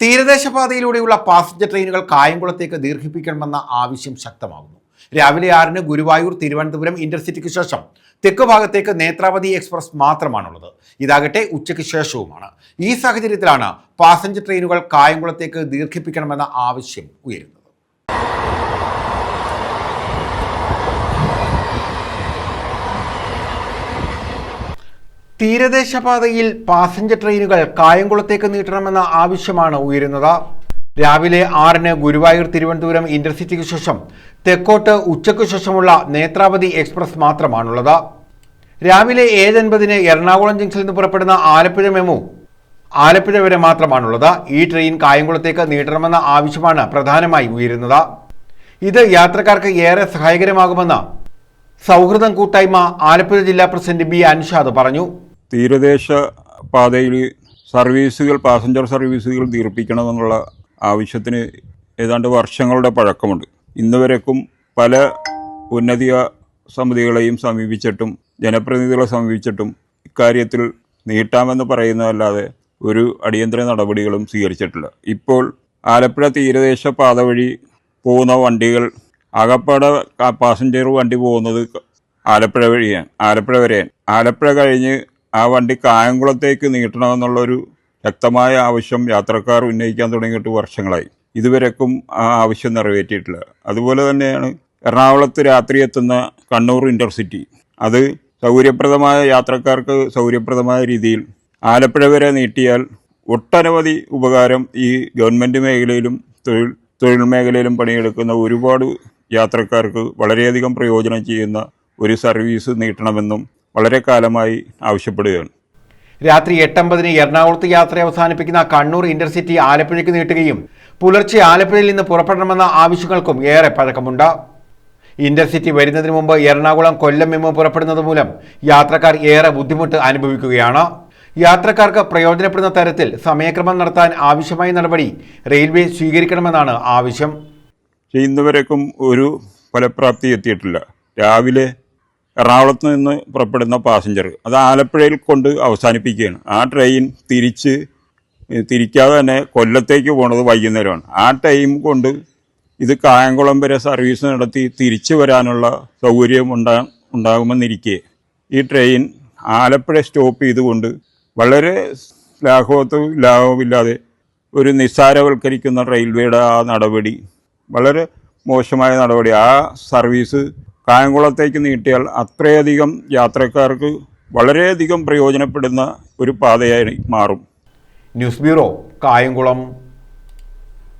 തീരദേശപാതയിലൂടെയുള്ള passenger ട്രെയിനുകൾ കായംകുളത്തേക്ക് ദീർഘിപ്പിക്കണമെന്ന ആവശ്യം ശക്തമാകുന്നു. രാവിലെ ആറിന് ഗുരുവായൂർ തിരുവനന്തപുരം ഇന്റർസിറ്റിക്ക് ശേഷം തെക്ക് ഭാഗത്തേക്ക് നേത്രാവതി എക്സ്പ്രസ് മാത്രമാണുള്ളത്. ഇതാകട്ടെ ഉച്ചയ്ക്ക് ശേഷവുമാണ്. ഈ സാഹചര്യത്തിലാണ് പാസഞ്ചർ ട്രെയിനുകൾ കായംകുളത്തേക്ക് ദീർഘിപ്പിക്കണമെന്ന ആവശ്യം ഉയരുന്നത്. തീരദേശപാതയിൽ പാസഞ്ചർ ട്രെയിനുകൾ കായംകുളത്തേക്ക് നീട്ടണമെന്ന ആവശ്യമാണ് ഉയരുന്നത്. രാവിലെ ആറിന് ഗുരുവായൂർ തിരുവനന്തപുരം ഇന്റർസിറ്റിക്ക് ശേഷം തെക്കോട്ട് ഉച്ചയ്ക്ക് ശേഷമുള്ള നേത്രാവതി എക്സ്പ്രസ് മാത്രമാണുള്ളത്. രാവിലെ ഏഴ് അൻപതിന് എറണാകുളം ജംഗ്ഷനിൽ നിന്ന് പുറപ്പെടുന്ന ആലപ്പുഴ മെമു ആലപ്പുഴ വരെ മാത്രമാണുള്ളത്. ഈ ട്രെയിൻ കായംകുളത്തേക്ക് നീട്ടണമെന്ന ആവശ്യമാണ് പ്രധാനമായി ഉയരുന്നത്. ഇത് യാത്രക്കാർക്ക് ഏറെ സഹായകരമാകുമെന്ന് സൗഹൃദം കൂട്ടായ്മ ആലപ്പുഴ ജില്ലാ പ്രസിഡന്റ് ബി അൻഷാദ് പറഞ്ഞു. തീരദേശ പാതയിൽ സർവീസുകൾ പാസഞ്ചർ സർവീസുകൾ ദീർഘിപ്പിക്കണമെന്നുള്ള ആവശ്യത്തിന് ഏതാണ്ട് വർഷങ്ങളുടെ പഴക്കമുണ്ട്. ഇന്ന് വരേക്കും പല ഉന്നത സമിതികളെയും സമീപിച്ചിട്ടും ജനപ്രതിനിധികളെ സമീപിച്ചിട്ടും ഇക്കാര്യത്തിൽ നീട്ടാമെന്ന് പറയുന്നതല്ലാതെ ഒരു അടിയന്തര നടപടികളും സ്വീകരിച്ചിട്ടില്ല. ഇപ്പോൾ ആലപ്പുഴ തീരദേശ പാത വഴി പോകുന്ന വണ്ടികൾ അകപ്പാട പാസഞ്ചർ വണ്ടി പോകുന്നത് ആലപ്പുഴ വഴിയാണ് ആലപ്പുഴ വരെയാണ്. ആലപ്പുഴ കഴിഞ്ഞ് ആ വണ്ടി കായംകുളത്തേക്ക് നീട്ടണമെന്നുള്ളൊരു ശക്തമായ ആവശ്യം യാത്രക്കാർ ഉന്നയിക്കാൻ തുടങ്ങിയിട്ട് വർഷങ്ങളായി. ഇതുവരെക്കും ആ ആവശ്യം നിറവേറ്റിയിട്ടില്ല. അതുപോലെ തന്നെയാണ് എറണാകുളത്ത് രാത്രി എത്തുന്ന കണ്ണൂർ ഇന്റർസിറ്റി അത് സൗകര്യപ്രദമായ യാത്രക്കാർക്ക് സൗകര്യപ്രദമായ രീതിയിൽ ആലപ്പുഴ വരെ നീട്ടിയാൽ ഒട്ടനവധി ഉപകാരം ഈ ഗവൺമെന്റ് മേഖലയിലും തൊഴിൽ തൊഴിൽ മേഖലയിലും പണിയെടുക്കുന്ന ഒരുപാട് യാത്രക്കാർക്ക് വളരെയധികം പ്രയോജനം ചെയ്യുന്ന ഒരു സർവീസ് നീട്ടണമെന്നും വളരെ കാലമായി ആവശ്യപ്പെടുകയാണ്. രാത്രി എട്ടമ്പതിന് എറണാകുളത്ത് യാത്ര അവസാനിപ്പിക്കുന്ന കണ്ണൂർ ഇന്റർസിറ്റി ആലപ്പുഴയ്ക്ക് നീട്ടുകയും പുലർച്ചെ ആലപ്പുഴയിൽ നിന്ന് പുറപ്പെടണമെന്ന ആവശ്യങ്ങൾക്കും ഏറെ പഴക്കമുണ്ട്. ഇന്റർസിറ്റി വരുന്നതിന് മുമ്പ് എറണാകുളം കൊല്ലം മെമ്മു പുറപ്പെടുന്നത് മൂലം യാത്രക്കാർ ഏറെ ബുദ്ധിമുട്ട് അനുഭവിക്കുകയാണ്. യാത്രക്കാർക്ക് പ്രയോജനപ്പെടുന്ന തരത്തിൽ സമയക്രമം നടത്താൻ ആവശ്യമായ നടപടി റെയിൽവേ സ്വീകരിക്കണമെന്നാണ് ആവശ്യം. ചെയ്യുന്നവരേക്കും ഒരു ഫലപ്രാപ്തി എത്തിയിട്ടില്ല. രാവിലെ എറണാകുളത്ത് നിന്ന് പുറപ്പെടുന്ന പാസഞ്ചർ അത് ആലപ്പുഴയിൽ കൊണ്ട് അവസാനിപ്പിക്കുകയാണ്. ആ ട്രെയിൻ തിരിച്ച് തിരിക്കാതെ തന്നെ കൊല്ലത്തേക്ക് പോണത് വൈകുന്നേരമാണ്. ആ ടൈം കൊണ്ട് ഇത് കായംകുളം വരെ സർവീസ് നടത്തി തിരിച്ചു വരാനുള്ള സൗകര്യം ഉണ്ടാ ഉണ്ടാകുമെന്നിരിക്കെ. ഈ ട്രെയിൻ ആലപ്പുഴ സ്റ്റോപ്പ് ചെയ്തുകൊണ്ട് വളരെ ലാഘവത്വം ലാഭവുമില്ലാതെ ഒരു നിസ്സാരവൽക്കരിക്കുന്ന റെയിൽവേയുടെ ആ നടപടി വളരെ മോശമായ നടപടി. ആ സർവീസ് കായംകുളത്തേക്ക് നീട്ടിയാൽ അത്രയധികം യാത്രക്കാർക്ക് വളരെയധികം പ്രയോജനപ്പെടുന്ന ഒരു പാതയായി മാറും. News bureau Kayamkulam.